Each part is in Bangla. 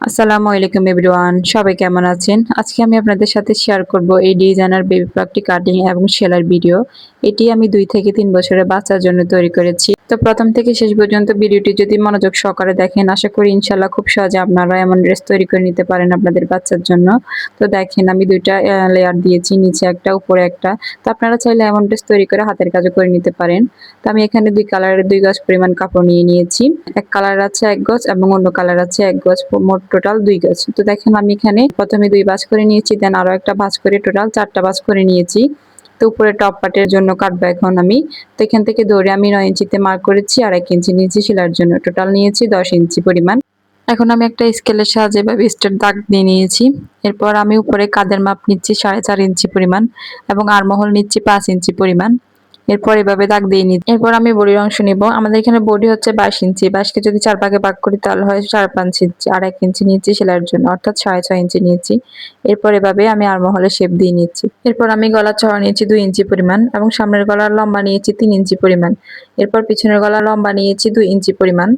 আসসালামু আলাইকুম এভরিওয়ান, সবাই কেমন আছেন? আজকে আমি আপনাদের সাথে শেয়ার করব এই ডিজাইনার বেবি প্রাকটি কাটিং এবং সেলার ভিডিও এটি আমি দুই থেকে তিন বছরের বাচ্চার জন্য তৈরি করেছি। তো প্রথম থেকে শেষ পর্যন্ত ভিডিওটি যদি মনোযোগ সহকারে দেখেন, আশা করি ইনশাল্লাহ খুব সহজে আপনারা এমন ড্রেস তৈরি করে নিতে পারেন আপনাদের বাচ্চার জন্য। তো দেখেন, আমি দুইটা লেয়ার দিয়েছি, নিচে একটা, উপরে একটা। তো আপনারা চাইলে এমন ড্রেস তৈরি করে হাতের কাজও করে নিতে পারেন। তো আমি এখানে দুই কালারের দুই গজ পরিমাণ কাপড় নিয়ে নিয়েছি। এক কালার আছে এক গজ এবং অন্য কালার আছে এক গজ, মোট টোটাল দুই গজ। তো দেখেন, আমি এখানে প্রথমে দুই বাজ করে নিয়েছি দেন আরও একটা ভাজ করে টোটাল চারটা বাজ করে নিয়েছি। তো উপরে টপ পার্টের জন্য কাটবো এখন আমি। তো এখান থেকে দৌড়ে আমি নয় ইঞ্চিতে মার্ক করেছি আর এক ইঞ্চি নিয়েছি সেলার জন্য টোটাল নিয়েছি দশ ইঞ্চি পরিমাণ। এখন আমি একটা স্কেলের সাহায্যে বা বিস্টের দাগ দিয়ে নিয়েছি। এরপর আমি উপরে কাদের মাপ নিচ্ছি সাড়ে চার ইঞ্চি পরিমাণ এবং আরমহল নিচ্ছি পাঁচ ইঞ্চি পরিমাণ। এরপর এভাবে দাগ দিয়ে নিই এরপর আমি বডির অংশ নিব। আমাদের এখানে বডি হচ্ছে বাইশ ইঞ্চি। বাইশকে যদি চার ভাগে ভাগ করি, তাহলে হয় চার পাঁচ ইঞ্চি। আর এক ইঞ্চি নিয়েছি সেলাইয়ের জন্য, অর্থাৎ সাড়ে ছয় ইঞ্চি নিয়েছি। এরপর এভাবে আমি আরমহলে শেপ দিয়ে নিচ্ছি। এরপর আমি গলার ছড়া নিয়েছি দুই ইঞ্চি পরিমাণ এবং সামনের গলার লম্বা নিয়েছি তিন ইঞ্চি পরিমাণ। এরপর পিছনের গলার লম্বা নিয়েছি দুই ইঞ্চি পরিমাণ।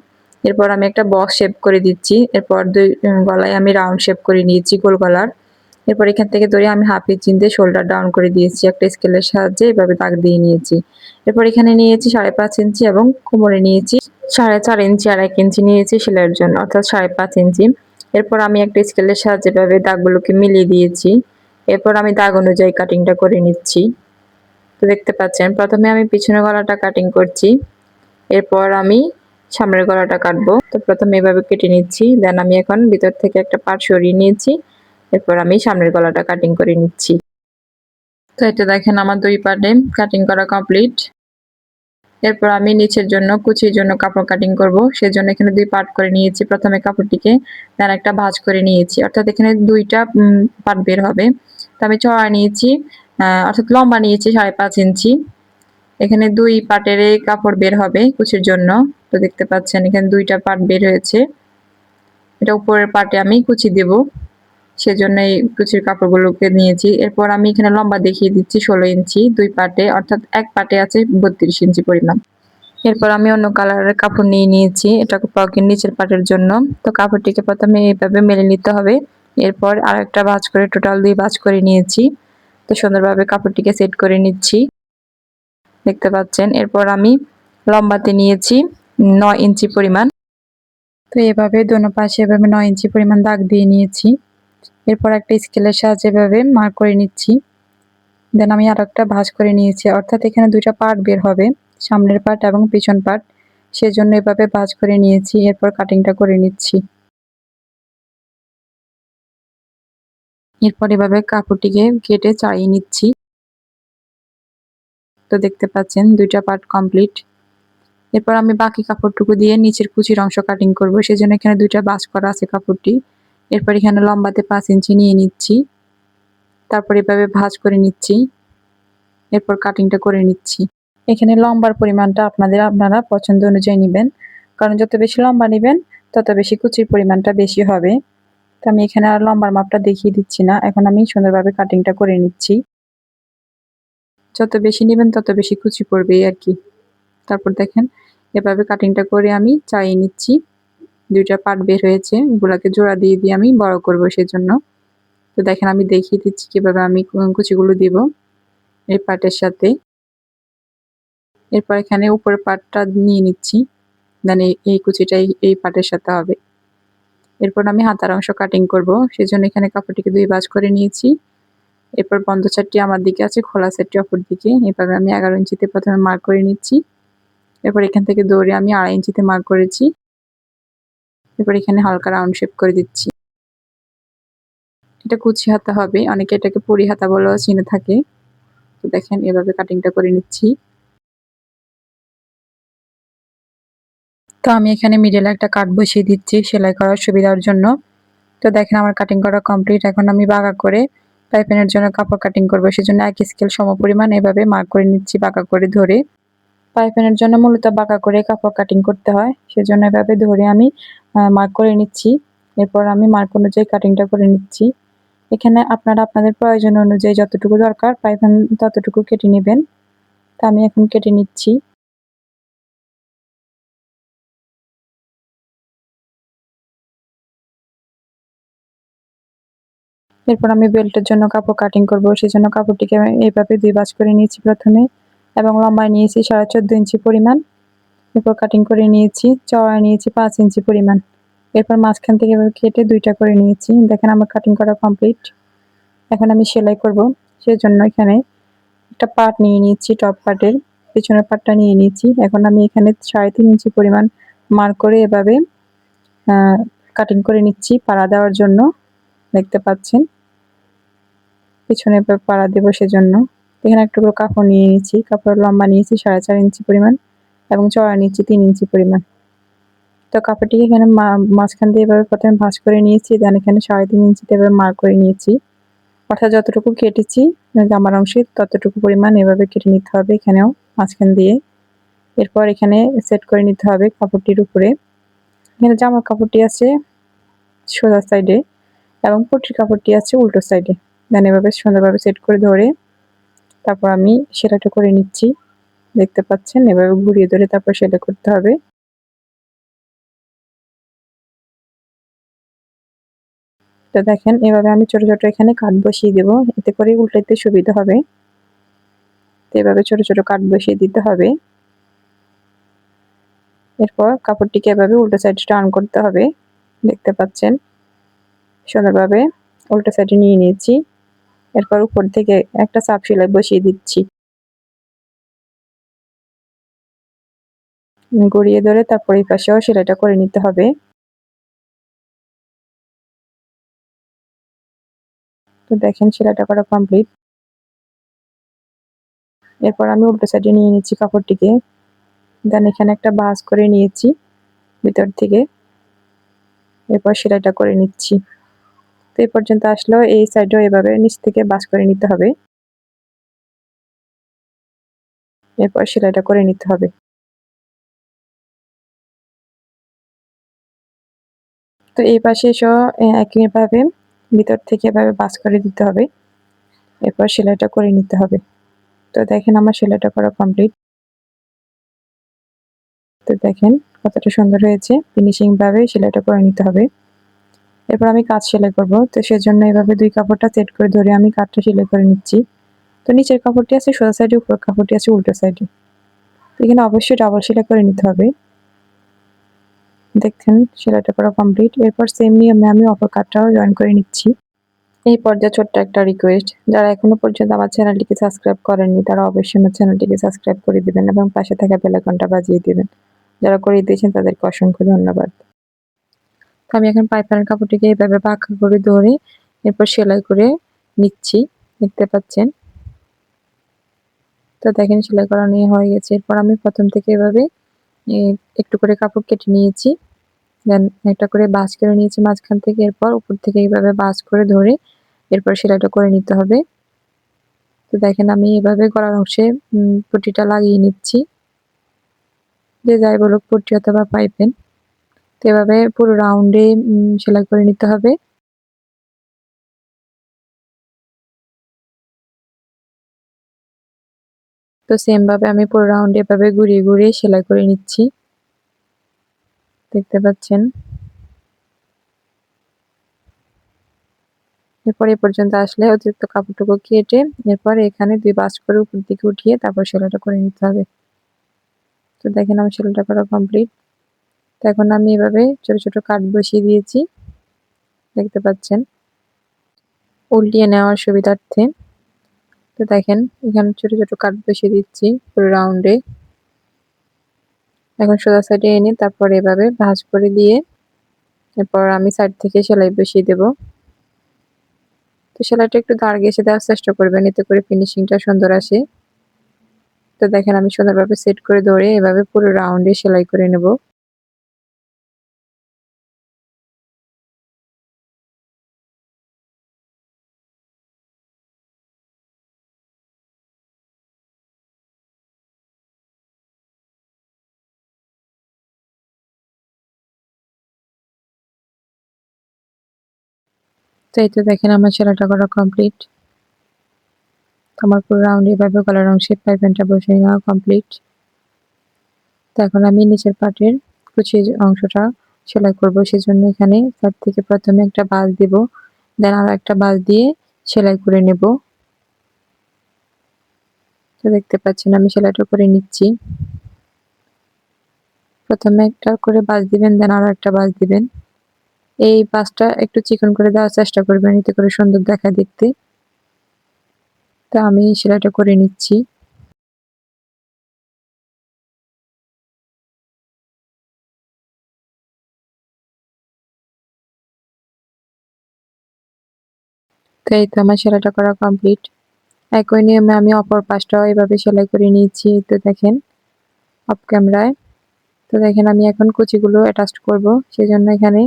এরপর আমি একটা বক্স শেপ করে দিচ্ছি। এরপর দুই গলায় আমি রাউন্ড শেপ করে নিয়েছি গোল গলার। এরপর এখান থেকে ধরে আমি হাফ ইঞ্চ দিয়ে শোল্ডার ডাউন করে দিয়েছি, একটা স্কেলের সাহায্যে এভাবে দাগ দিয়ে নিয়েছি। এরপর এখানে নিয়েছি সাড়ে পাঁচ ইঞ্চি এবং কোমরে নিয়েছি সাড়ে চার ইঞ্চি আর এক ইঞ্চি নিয়েছি সেলাইয়ের জন্য, অর্থাৎ সাড়ে পাঁচ ইঞ্চি এরপর আমি একটা স্কেলের সাহায্যে এভাবে দাগগুলোকে মিলিয়ে দিয়েছি। এরপর আমি দাগ অনুযায়ী কাটিংটা করে নিচ্ছি। তো দেখতে পাচ্ছেন, প্রথমে আমি পিছনের গলাটা কাটিং করছি, এরপর আমি সামনের গলাটা কাটবো। তো প্রথমে এভাবে কেটে নিচ্ছি দেন আমি এখন ভিতর থেকে একটা পার্ট সরিয়ে নিয়েছি। এরপর আমি সামনের গলাটা কাটিং করে নিচ্ছি। তো এটা দেখেন আমার দুই পার্টে কাটিং করা কমপ্লিট এরপর আমি নিচের জন্য, কুচির জন্য কাপড় কাটিং করব। সেজন্য এখানে দুই পার্ট করে নিয়েছি। প্রথমে কাপড়টিকে দেন একটা ভাঁজ করে নিয়েছি। অর্থাৎ এখানে দুইটা পার্ট বের হবে। তো আমি চড়া নিয়েছি অর্থাৎ লম্বা নিয়েছি সাড়ে পাঁচ ইঞ্চি। এখানে দুই পার্টের কাপড় বের হবে কুচির জন্য। তো দেখতে পাচ্ছেন এখানে দুইটা পার্ট বের হয়েছে। এটা উপরের পার্টে আমি কুচি দেবো। সেজন্য এই কুচির কাপড়গুলোকে নিয়েছি। এরপর আমি এখানে লম্বা দেখিয়ে দিচ্ছি ষোলো ইঞ্চি, দুই পাটে, অর্থাৎ এক পাটে আছে বত্রিশ ইঞ্চি পরিমাণ। এরপর আমি অন্য কালারের কাপড় নিয়ে নিয়েছি, এটা পকের নিচের পাটের জন্য। তো কাপড়টিকে প্রথমে এইভাবে মেলে নিতে হবে। এরপর আর একটা ভাঁজ করে, টোটাল দুই ভাঁজ করে নিয়েছি। তো সুন্দরভাবে কাপড়টিকে সেট করে নিচ্ছি। দেখতে পাচ্ছেন, এরপর আমি লম্বাতে নিয়েছি নয় ইঞ্চি পরিমাণ। তো এভাবে দোনো পাশে এভাবে নয় ইঞ্চি পরিমাণ দাগ দিয়ে নিয়েছি। এরপর একটা স্কেলের সাহায্যে এভাবে মার্ক করে নিচ্ছি। দেন আমি আর একটা ভাঁজ করে নিয়েছি। অর্থাৎ এখানে দুইটা পার্ট বের হবে, সামনের পার্ট এবং পিছন পার্ট সেজন্য এভাবে ভাঁজ করে নিয়েছি, এরপর কাটিংটা করে নিচ্ছি। এরপর এভাবে কাপড়টিকে কেটে চাড়িয়ে নিচ্ছি। তো দেখতে পাচ্ছেন, দুইটা পার্ট কমপ্লিট এরপর আমি বাকি কাপড়টুকু দিয়ে নিচের কুচির অংশ কাটিং করব। সেজন্য এখানে দুইটা বাস করা আছে কাপড়টি। এরপর এখানে লম্বাতে পাঁচ ইঞ্চি নিয়ে নিচ্ছি। তারপর এভাবে ভাজ করে নিচ্ছি। এরপর কাটিংটা করে নিচ্ছি। এখানে লম্বার পরিমাণটা আপনাদের, আপনারা পছন্দ অনুযায়ী নেবেন। কারণ যত বেশি লম্বা নেবেন, তত বেশি কুচির পরিমাণটা বেশি হবে। তো আমি এখানে আর লম্বার মাপটা দেখিয়ে দিচ্ছি না। এখন আমি সুন্দরভাবে কাটিংটা করে নিচ্ছি। যত বেশি নেবেন, তত বেশি কুচি পড়বে আর কি। তারপর দেখেন, এভাবে কাটিংটা করে আমি চাইয়ে নিচ্ছি। দুইটা পার্ট বের হয়েছে এগুলাকে জোড়া দিয়ে দিয়ে আমি বড় করব সেজন্য। তো দেখেন, আমি দেখিয়ে দিচ্ছি কীভাবে আমি কুচিগুলো দিব এই পার্টের সাথে। এরপর এখানে উপরের পার্টটা নিয়ে নিচ্ছি, দেন এই কুচিটাই এই পার্টের সাথে হবে। এরপর আমি হাতার অংশ কাটিং করব, সেজন্য এখানে কাপড়টিকে দুই বাজ করে নিয়েছি। এরপর বন্ধ চারটি আমার দিকে আছে, খোলা সেটটি অপর দিকে। এভাবে আমি এগারো ইঞ্চিতে প্রথমে মার্ক করে নিচ্ছি। এরপর এখান থেকে দৌড়ে আমি আড়াই ইঞ্চিতে মার্ক করেছি। এরপর এখানে হালকা রাউন্ড শেপ করে দিচ্ছি। এটা কুচি হাতা হবে, অনেকে এটাকে পরি হাতা বলেও চিনে থাকে। তো দেখেন, এভাবে কাটিংটা করে নিচ্ছি। তো আমি এখানে মিডলে একটা কাট বসিয়ে দিচ্ছি সেলাই করার সুবিধার জন্য। তো দেখেন, আমার কাটিং করা কমপ্লিট এখন আমি বাঁকা করে পাইপেনের জন্য কাপড় কাটিং করব। সেজন্য এক স্কেল সম পরিমাণ এভাবে মার্ক করে নিচ্ছি বাঁকা করে ধরে। পাইপেনের জন্য মূলত বাঁকা করে কাপড় কাটিং করতে হয়। সেজন্য এভাবে ধরে আমি মার্ক করে নিচ্ছি। এরপর আমি মার্ক অনুযায়ী কাটিংটা করে নিচ্ছি। এখানে আপনারা আপনাদের প্রয়োজন অনুযায়ী যতটুকু দরকার পাইপেন ততটুকু কেটে নেবেন। তা আমি এখন কেটে নিচ্ছি। এরপর আমি বেল্টের জন্য কাপড় কাটিং করব। সেই জন্য কাপড়টিকে এইভাবে দুই বাজ করে নিয়েছি প্রথমে এবং লম্বায় নিয়েছি সাড়ে চোদ্দ ইঞ্চি পরিমাণ। এরপর কাটিং করে নিয়েছি, চওড়ায় নিয়েছি পাঁচ ইঞ্চি পরিমাণ। এরপর মাঝখান থেকে এভাবে কেটে দুইটা করে নিয়েছি। দেখেন আমার কাটিং করা কমপ্লিট এখন আমি সেলাই করব, সেজন্য এখানে একটা পাট নিয়ে নিয়েছি টপ পার্টের পেছনের পাটটা নিয়ে নিয়েছি। এখন আমি এখানে সাড়ে তিন ইঞ্চি পরিমাণ মার করে এভাবে কাটিং করে নিচ্ছি পাড়া দেওয়ার জন্য। দেখতে পাচ্ছেন? পিছনে পাড়া দেবো সেজন্য। এখানে একটু কাপড় নিয়ে নিচ্ছি কাপড় লম্বা নিয়েছি, সাড়ে চার ইঞ্চি পরিমাণ। এবং চড়া নিচ্ছি তিন ইঞ্চি পরিমাণ। তো কাপড়টিকে এখানে মাঝখান দিয়ে এভাবে প্রথমে ভাঁজ করে নিয়েছি দেন এখানে সাড়ে তিন ইঞ্চিতে এভাবে মার করে নিয়েছি। অর্থাৎ যতটুকু কেটেছি জামার অংশে ততটুকু পরিমাণ এভাবে কেটে নিতে হবে এখানেও মাঝখান দিয়ে। এরপর এখানে সেট করে নিতে হবে কাপড়টির উপরে। এখানে জামার কাপড়টি আছে সোজা সাইডে এবং পটির কাপড়টি আছে উল্টো সাইডে। দেন এভাবে সুন্দরভাবে সেট করে ধরে তারপর আমি সেলাইটা করে নিচ্ছি। দেখতে পাচ্ছেন, এভাবে ঘুরিয়ে ধরে তারপর সেলাই করতে হবে। তো দেখেন, এভাবে আমি ছোট ছোট এখানে কাঠ বসিয়ে দেবো, এতে করে উল্টাইতে সুবিধা হবে। তো এভাবে ছোট ছোট কাঠ বসিয়ে দিতে হবে। এরপর কাপড়টিকে এভাবে উল্টো সাইডে টার্ন করতে হবে, দেখতে পাচ্ছেন। সুন্দরভাবে উল্টো সাইডে নিয়ে নিয়েছি। এরপর উপর থেকে একটা চাপ সেলাই বসিয়ে দিচ্ছি। গড়িয়ে ধরে তারপর এই পাশেও সেলাইটা করে নিতে হবে। তো দেখেন সেলাইটা করা কমপ্লিট এরপর আমি উল্টো সাইডে নিয়ে নিচ্ছি কাপড়টিকে। দেন এখানে একটা বাস করে নিয়েছি ভিতর থেকে। এরপর সেলাইটা করে নিচ্ছি। তো এই পর্যন্ত আসলেও এই সাইডেও এভাবে নিচ থেকে বাস করে নিতে হবে। এরপর সেলাইটা করে নিতে হবে। তো এই পাশে এসেও একইভাবে ভিতর থেকে এভাবে বাস করে দিতে হবে। এরপর সেলাইটা করে নিতে হবে। তো দেখেন আমার সেলাইটা করা কমপ্লিট তো দেখেন কতটা সুন্দর হয়েছে। ফিনিশিংভাবে সেলাইটা করে নিতে হবে। এরপর আমি কাজ সেলাই করব। তো সেজন্য এভাবে দুই কাপড়টা সেট করে ধরে আমি কাঠটা সেলাই করে নিচ্ছি। তো নিচের কাপড়টি আছে সোজা সাইডে উপর কাপড়টি আছে উল্টো সাইডে এখানে অবশ্যই ডাবল সেলাই করে নিতে হবে। দেখছেন, সেলাইটা করা কমপ্লিট এরপর সেম নিয়মে আমি অপর কাঠটাও জয়েন করে নিচ্ছি। এই পর্যায়ে ছোট্ট একটা রিকোয়েস্ট যারা এখনও পর্যন্ত আমার চ্যানেলটিকে সাবস্ক্রাইব করেননি, তারা অবশ্যই আমার চ্যানেলটিকে সাবস্ক্রাইব করে দিবেন এবং পাশে থাকা বেলাকনটা বাজিয়ে দিবেন। যারা করে দিয়েছেন, তাদেরকে অসংখ্য ধন্যবাদ। তো আমি এখন পাইপারের কাপড়টিকে এইভাবে পাখা করে ধরে, এরপর সেলাই করে নিচ্ছি। দেখতে পাচ্ছেন? তো দেখেন, সেলাই করা নিয়ে হয়ে গেছে। এরপর আমি প্রথম থেকে এভাবে একটু করে কাপড় কেটে নিয়েছি। দেন একটা করে বাস করে নিয়েছি মাঝখান থেকে। এরপর উপর থেকে এইভাবে বাস করে ধরে এরপর সেলাইটা করে নিতে হবে। তো দেখেন আমি এভাবে গলার অংশে পটিটা লাগিয়ে নিচ্ছি। যে যাই বলুক পটি অথবা পাইপেন। তো এভাবে পুরো রাউন্ডে সেলাই করে নিতে হবে। তো সেম ভাবে আমি পুরো রাউন্ড এভাবে ঘুরিয়ে ঘুরিয়ে সেলাই করে নিচ্ছি। দেখতে পাচ্ছেন? এরপর এ পর্যন্ত আসলে অতিরিক্ত কাপড়টুকু কেটে এরপর এখানে দুই বাস করে উপর দিকে উঠিয়ে তারপর সেলাইটা করে নিতে হবে। তো দেখেন আমার সেলাইটা করা কমপ্লিট তো এখন আমি এভাবে ছোট ছোট কাঠ বসিয়ে দিয়েছি। দেখতে পাচ্ছেন? উল্টিয়ে নেওয়ার সুবিধার্থে। তো দেখেন, এখানে ছোট ছোট কাঠ বসিয়ে দিচ্ছি পুরো রাউন্ডে এখন সোজা সাইডে এনে তারপর এভাবে ভাঁজ করে দিয়ে এরপর আমি সাইড থেকে সেলাই বসিয়ে দেব। তো সেলাইটা একটু দাঁড় গেছে দেওয়ার চেষ্টা করবেন, এতে করে ফিনিশিংটা সুন্দর আসে। তো দেখেন, আমি সুন্দরভাবে সেট করে ধরে এভাবে পুরো রাউন্ডে সেলাই করে নেব। তো এই তো দেখেন আমার সেলাইটা করা কমপ্লিট আমার পুরো রাউন্ড এভাবে গলার অংশে পাইপেনটা বসে নেওয়া কমপ্লিট তো এখন আমি নিচের পাটের কুচি অংশটা সেলাই করব, সেজন্য এখানে তার থেকে প্রথমে একটা বাস দিব দেন আরও একটা বাস দিয়ে সেলাই করে নেব। তো দেখতে পাচ্ছেন আমি সেলাইটা করে নিচ্ছি। প্রথমে একটা করে বাস দিবেন দেন আরও একটা বাস দিবেন। এই বাসটা একটু চিকন করে দেওয়ার চেষ্টা করবেন, এতে করে সুন্দর দেখা দেখতে। তো আমি সেলাইটা করে নিচ্ছি। তো এই তো আমার সেলাইটা করা কমপ্লিট। একই নিয়মে আমি অপর পাশটাও এভাবে সেলাই করে নিয়েছি তো দেখেন, অফ ক্যামেরায়। তো দেখেন আমি এখন কুচিগুলো অ্যাটাচ করব সেই জন্য এখানে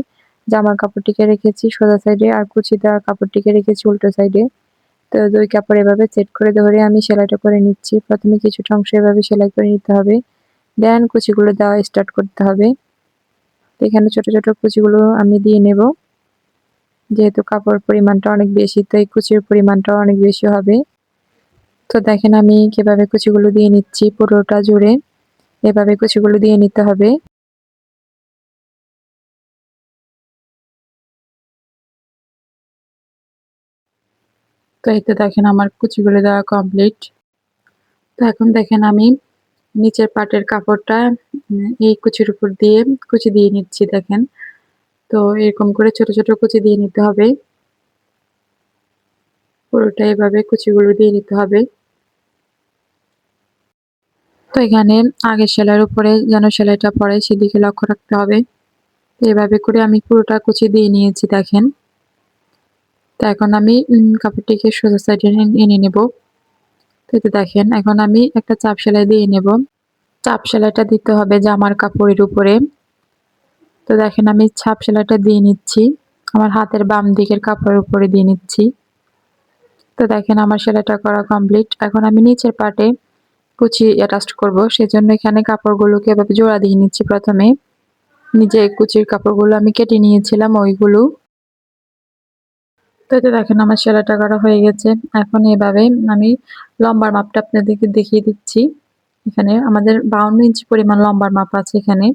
জামার কাপড়টিকে রেখেছি, সোজা সাইডে আর কুচি দেওয়ার কাপড়টিকে রেখেছি উল্টো সাইডে তো দুই কাপড় এভাবে সেট করে ধরে আমি সেলাইটা করে নিচ্ছি। প্রথমে কিছুটা অংশ এভাবে সেলাই করে নিতে হবে। দেন কুচিগুলো দেওয়া স্টার্ট করতে হবে। এখানে ছোট ছোট কুচিগুলো আমি দিয়ে নেব। যেহেতু কাপড় পরিমাণটা অনেক বেশি তো এই কুচির পরিমাণটাও অনেক বেশি হবে। তো দেখেন আমি কীভাবে কুচিগুলো দিয়ে নিচ্ছি পুরোটা জুড়ে। এভাবে কুচিগুলো দিয়ে নিতে হবে। তো এই তো দেখেন আমার কুচিগুলো দেওয়া কমপ্লিট তো এখন দেখেন আমি নিচের পাটের কাপড়টা এই কুচির উপর দিয়ে কুচি দিয়ে নিচ্ছি দেখেন। তো এরকম করে ছোট ছোট কুচি দিয়ে নিতে হবে। পুরোটা এভাবে কুচিগুলো দিয়ে নিতে হবে। তো এখানে আগের সেলাইয়ের উপরে যেন সেলাইটা পড়ে, সেদিকে লক্ষ্য রাখতে হবে। এভাবে করে আমি পুরোটা কুচি দিয়ে নিয়েছি দেখেন। তো এখন আমি কাপড়টিকে সোজা সাইডে এনে নেব। তো এতে দেখেন, এখন আমি একটা চাপ সেলাই দিয়ে নেব। চাপ সেলাইটা দিতে হবে জামার কাপড়ের উপরে। তো দেখেন, আমি ছাপ সেলাইটা দিয়ে নিচ্ছি। আমার হাতের বাম দিকের কাপড়ের উপরে দিয়ে নিচ্ছি। তো দেখেন, আমার সেলাইটা করা কমপ্লিট এখন আমি নিচের পাটে কুচি অ্যাটাচ করব। সেজন্য এখানে কাপড়গুলোকে এভাবে জোড়া দিয়ে নিচ্ছি প্রথমে। নিজে কুচির কাপড়গুলো আমি কেটে নিয়েছিলাম, ওইগুলো। তো এতে দেখেন, আমার সেলাইটা করা হয়ে গেছে। এখন এভাবে আমি লম্বার মাপটা আপনাদেরকে দেখিয়ে দিচ্ছি। এখানে আমাদের বাউন্ন ইঞ্চি পরিমাণ লম্বার মাপ আছে এখানে।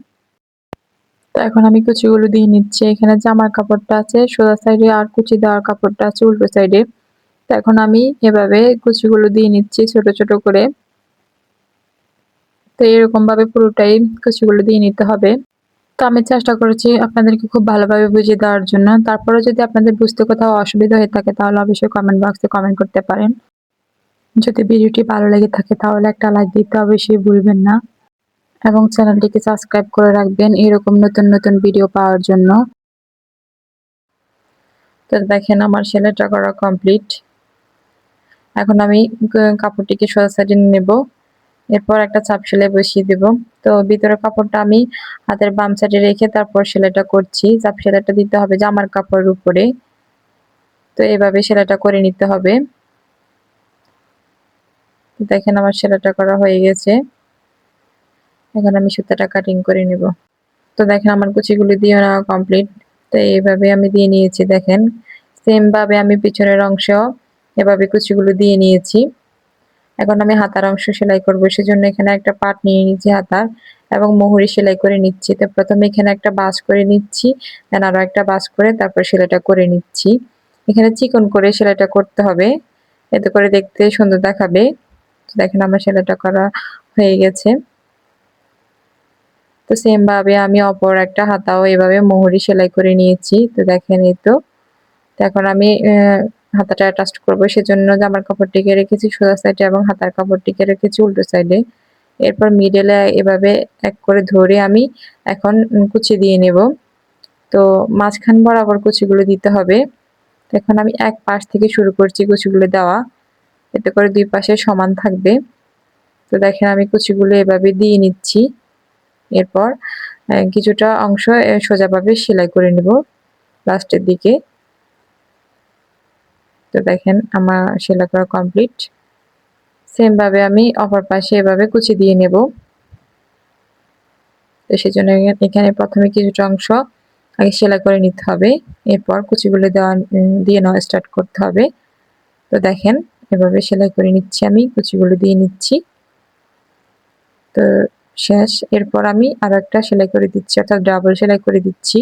তো এখন আমি কুচিগুলো দিয়ে নিচ্ছি। এখানে জামার কাপড়টা আছে, সোজা সাইডে আর কুচি দেওয়ার কাপড়টা আছে উল্টো সাইডে। তো এখন আমি এভাবে কুচিগুলো দিয়ে নিচ্ছি ছোট ছোট করে। তো এরকম ভাবে পুরোটাই কুচিগুলো দিয়ে নিতে হবে। তো আমি চেষ্টা করেছি আপনাদেরকে খুব ভালোভাবে বুঝিয়ে দেওয়ার জন্য। তারপরে যদি আপনাদের বুঝতে কোথাও অসুবিধা হয়ে থাকে, তাহলে অবশ্যই কমেন্ট বক্সে কমেন্ট করতে পারেন। যদি ভিডিওটি ভালো লেগে থাকে, তাহলে একটা লাইক দিতে অবশ্যই ভুলবেন না। এবং চ্যানেলটিকে সাবস্ক্রাইব করে রাখবেন এরকম নতুন নতুন ভিডিও পাওয়ার জন্য। তো দেখেন আমার সেলাইটা করা কমপ্লিট এখন আমি কাপড়টিকে সোজা সাইডে নেব। এরপর একটা চাপ সেলাই বসিয়ে দেব। তো ভিতরের কাপড়টা আমি হাতের বাম সাইডে রেখে তারপর সেলাইটা করছি। চাপ সেলাইটা দিতে হবে জামার কাপড়ের উপরে। তো এভাবে সেলাইটা করে নিতে হবে। দেখেন আমার সেলাইটা করা হয়ে গেছে। এখন আমি সুতাটা কাটিং করে নিব। তো দেখেন আমার কুচিগুলি দিয়ে নেওয়া কমপ্লিট তো এইভাবে আমি দিয়ে নিয়েছি, দেখেন। সেমভাবে আমি পিছনের অংশ এভাবে কুচিগুলো দিয়ে নিয়েছি। এখন আমি হাতার অংশ সেলাই করব, সেজন্য এখানে একটা পাট নিয়ে নিচ্ছি হাতার এবং মোহরি সেলাই করে নিচ্ছি। তো প্রথমে এখানে একটা বাস করে নিচ্ছি দেন আরও একটা বাস করে তারপর সেলাইটা করে নিচ্ছি। এখানে চিকন করে সেলাইটা করতে হবে, এতে করে দেখতে সুন্দর দেখাবে। দেখেন আমার সেলাইটা করা হয়ে গেছে। তো সেম ভাবে আমি অপর একটা হাতাও এভাবে মোহরি সেলাই করে নিয়েছি। তো দেখেন এই তো। এখন আমি হাতাটা অ্যাটাচ করব। সেজন্য জামার কাপড়টিকে রেখেছি সোজা সাইডে এবং হাতার কাপড়টিকে রেখেছি উল্টো সাইডে এরপর মিডলে এভাবে এক করে ধরে আমি এখন কুচি দিয়ে নেব। তো মাঝখান বরাবর কুচিগুলো দিতে হবে। এখন আমি এক পাশ থেকে শুরু করছি কুচিগুলো দেওয়া। এতে করে দুই পাশে সমান থাকবে। তো দেখেন আমি কুচিগুলো এভাবে দিয়ে নিচ্ছি। এরপর কিছুটা অংশ সোজাভাবে সেলাই করে নেব। লাস্টের দিকে। তো দেখেন আমার সেলাই করা কমপ্লিট সেম ভাবে আমি অপর পাশে এভাবে কুচি দিয়ে নেব। তো সেজন্য এখানে প্রথমে কিছুটা অংশ আগে সেলাই করে নিতে হবে। এরপর কুচিগুলো দেওয়া দিয়ে নেওয়া স্টার্ট করতে হবে। তো দেখেন এভাবে সেলাই করে নিচ্ছি আমি, কুচিগুলো দিয়ে নিচ্ছি। তো শেষ। এরপর আমি আরও একটা সেলাই করে দিচ্ছি, অর্থাৎ ডাবল সেলাই করে দিচ্ছি।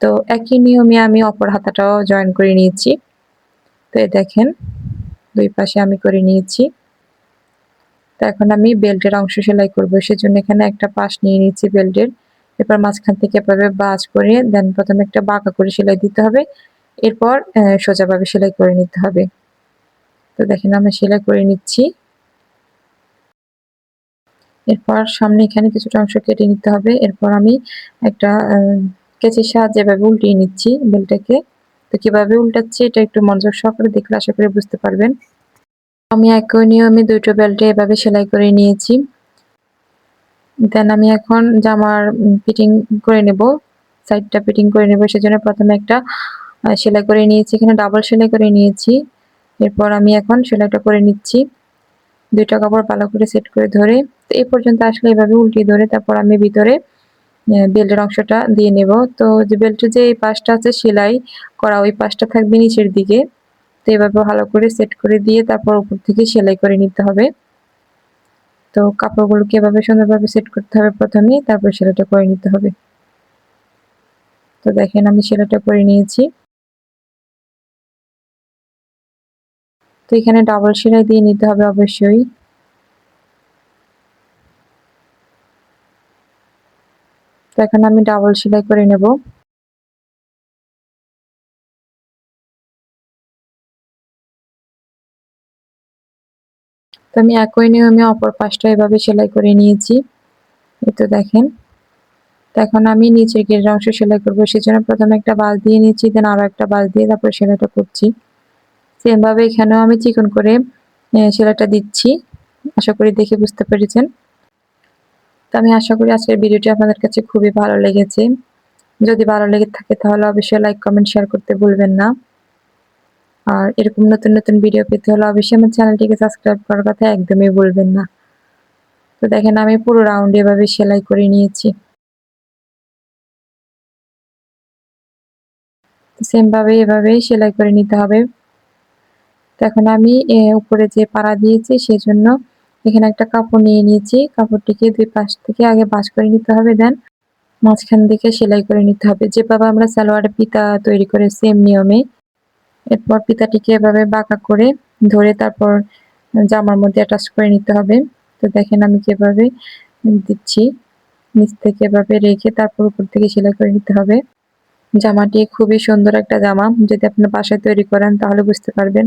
তো একই নিয়মে আমি অপর হাতাটাও জয়েন করে নিয়েছি। তো দেখেন, দুই পাশে আমি করে নিয়েছি। তো এখন আমি বেল্টের অংশ সেলাই করব, সেজন্য এখানে একটা পাশ নিয়ে নিয়েছি বেল্টের। এরপর মাঝখান থেকে এভাবে বাজ করে দেন প্রথমে একটা বাঁকা করে সেলাই দিতে হবে। এরপর সোজাভাবে সেলাই করে নিতে হবে। তো দেখেন আমি সেলাই করে নিচ্ছি। এরপর সামনে এখানে কিছুটা অংশ কেটে নিতে হবে। এরপর আমি একটা কেচির সাহায্যে এভাবে উল্টিয়ে নিচ্ছি বেলটাকে। তো কীভাবে উল্টাচ্ছি এটা একটু মনোযোগ সহকারে দেখলে আশা করি বুঝতে পারবেন। আমি একই নিয়মে দুটো বেল্টে এভাবে সেলাই করে নিয়েছি। দেন আমি এখন জামার ফিটিং করে নেব, সাইডটা ফিটিং করে নেব। সেজন্য প্রথমে একটা সেলাই করে নিয়েছি, এখানে ডাবল সেলাই করে নিয়েছি। এরপর আমি এখন সেলাইটা করে নিচ্ছি। দুইটা কাপড় ভালো করে সেট করে ধরে, তো এই পর্যন্ত আসলে এভাবে উল্টিয়ে ধরে, তারপর আমি ভিতরে বেল্টের অংশটা দিয়ে নেব। তো যে বেল্টের যে এই পাশটা আছে সেলাই করা, ওই পাশটা থাকবে নিচের দিকে। তো এভাবে ভালো করে সেট করে দিয়ে তারপর উপর থেকে সেলাই করে নিতে হবে। তো কাপড়গুলোকে এভাবে সুন্দরভাবে সেট করতে হবে প্রথমে, তারপর সেলাইটা করে নিতে হবে। তো দেখেন আমি সেলাইটা করে নিয়েছি। তো এখানে ডাবল সেলাই দিয়ে নিতে হবে অবশ্যই। তো এখন আমি ডাবল সেলাই করে নেব। তো আমি একই নিয়মে অপর পাশটা এভাবে সেলাই করে নিয়েছি। এই তো দেখেন। তো এখন আমি নিচের গেটের অংশ সেলাই করব, সেজন্য প্রথমে একটা বাল দিয়ে নিয়েছি দেন আরও একটা বাল দিয়ে তারপর সেলাইটা করছি। সেমভাবে এখানেও আমি চিকন করে সেলাইটা দিচ্ছি। আশা করি দেখে বুঝতে পেরেছেন। তো আমি আশা করি আজকের ভিডিওটি আপনাদের কাছে খুবই ভালো লেগেছে। যদি ভালো লেগে থাকে তাহলে অবশ্যই লাইক কমেন্ট শেয়ার করতে ভুলবেন না। আর এরকম নতুন নতুন ভিডিও পেতে হলে অবশ্যই আমার চ্যানেলটিকে সাবস্ক্রাইব করার কথা একদমই ভুলবেন না। তো দেখেন আমি পুরো রাউন্ড এভাবে সেলাই করে নিয়েছি। সেম ভাবে এভাবে সেলাই করে নিতে হবে। তো এখন আমি উপরে যে পাড়া দিয়েছি সেজন্য এখানে একটা কাপড় নিয়ে নিয়েছি। কাপড়টিকে দুই পাশ থেকে আগে বাস করে নিতে হবে, দেন মাঝখান দিকে সেলাই করে নিতে হবে। যেভাবে আমরা সালোয়ারের পিতা তৈরি করে সেম নিয়মে। এরপর পিতাটিকে এভাবে বাঁকা করে ধরে তারপর জামার মধ্যে অ্যাটাচ করে নিতে হবে। তো দেখেন আমি কীভাবে দিচ্ছি। নিচ থেকে এভাবে রেখে তারপর উপর থেকে সেলাই করে নিতে হবে। জামাটি খুবই সুন্দর একটা জামা। যদি আপনার বাসায় তৈরি করেন তাহলে বুঝতে পারবেন